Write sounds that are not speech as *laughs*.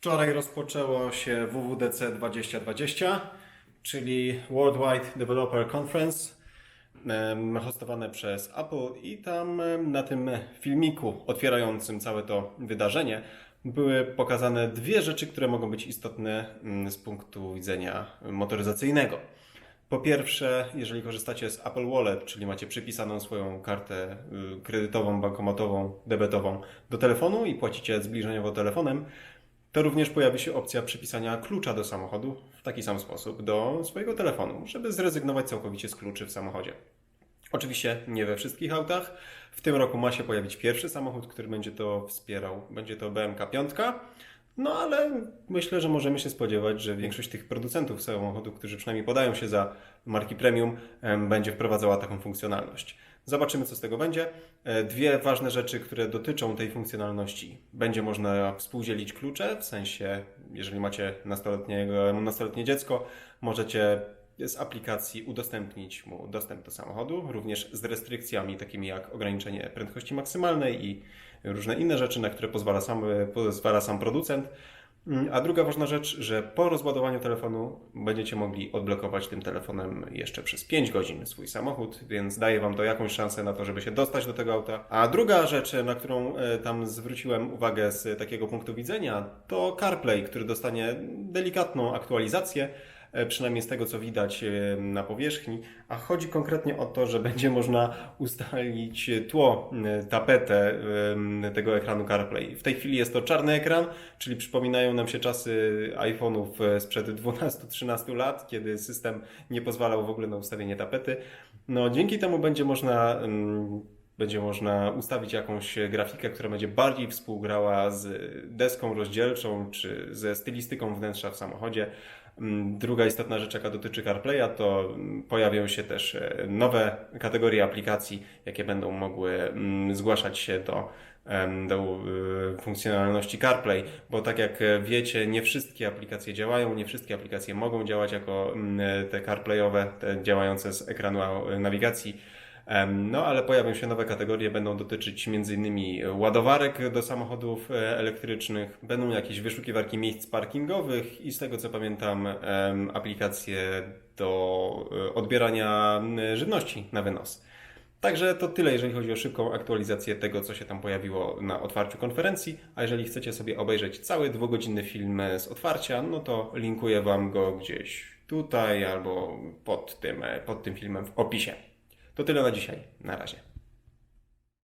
Wczoraj rozpoczęło się WWDC 2020, czyli Worldwide Developer Conference, hostowane przez Apple i tam na tym filmiku otwierającym całe to wydarzenie były pokazane dwie rzeczy, które mogą być istotne z punktu widzenia motoryzacyjnego. Po pierwsze, jeżeli korzystacie z Apple Wallet, czyli macie przypisaną swoją kartę y, kredytową, bankomatową, debetową do telefonu i płacicie zbliżeniowo telefonem, to również pojawi się opcja przypisania klucza do samochodu w taki sam sposób do swojego telefonu, żeby zrezygnować całkowicie z kluczy w samochodzie. Oczywiście nie we wszystkich autach. W tym roku ma się pojawić pierwszy samochód, który będzie to wspierał. Będzie to BMK 5. No ale myślę, że możemy się spodziewać, że większość tych producentów samochodów, którzy przynajmniej podają się za marki premium, em, będzie wprowadzała taką funkcjonalność. Zobaczymy, co z tego będzie. E, Dwie ważne rzeczy, które dotyczą tej funkcjonalności. Będzie można współdzielić klucze, w sensie, jeżeli macie nastoletniego, nastoletnie dziecko, możecie z aplikacji udostępnić mu dostęp do samochodu, również z restrykcjami takimi jak ograniczenie prędkości maksymalnej i różne inne rzeczy, na które pozwala sam, pozwala sam producent. Mm, A druga ważna rzecz, że po rozładowaniu telefonu będziecie mogli odblokować tym telefonem jeszcze przez 5 godzin swój samochód, więc daje Wam to jakąś szansę na to, żeby się dostać do tego auta. A druga rzecz, na którą e, tam zwróciłem uwagę z takiego punktu widzenia, to CarPlay, który dostanie delikatną aktualizację przynajmniej z tego co widać e, na powierzchni, a chodzi konkretnie o to, że *laughs* będzie można ustalić tło, e, tapetę e, tego ekranu CarPlay. W tej chwili jest to czarny ekran, czyli przypominają nam się czasy iPhone'ów e, sprzed 12-13 lat, kiedy system nie pozwalał w ogóle na ustawienie tapety. No, dzięki temu będzie można będzie można ustawić jakąś grafikę, która będzie bardziej współgrała z deską rozdzielczą czy ze stylistyką wnętrza w samochodzie. Mm, Druga istotna rzecz, jaka dotyczy CarPlaya, to pojawią się też e, nowe kategorie aplikacji, jakie będą mogły mm, zgłaszać się do, do y, funkcjonalności CarPlay, bo tak jak e, wiecie, nie wszystkie aplikacje działają, nie wszystkie aplikacje mogą działać jako mm, te CarPlayowe, te działające z ekranu e, nawigacji. No, ale pojawią się nowe kategorie, będą dotyczyć m.in. ładowarek do samochodów e, elektrycznych, będą jakieś wyszukiwarki miejsc parkingowych i z tego co pamiętam, aplikacje do e, odbierania żywności na wynos. Także to tyle, jeżeli chodzi o szybką aktualizację tego, co się tam pojawiło na otwarciu konferencji. A jeżeli chcecie sobie obejrzeć cały dwugodzinny film z otwarcia, no to linkuję Wam go gdzieś tutaj albo pod tym, pod tym filmem w opisie. To tyle na dzisiaj. Na razie.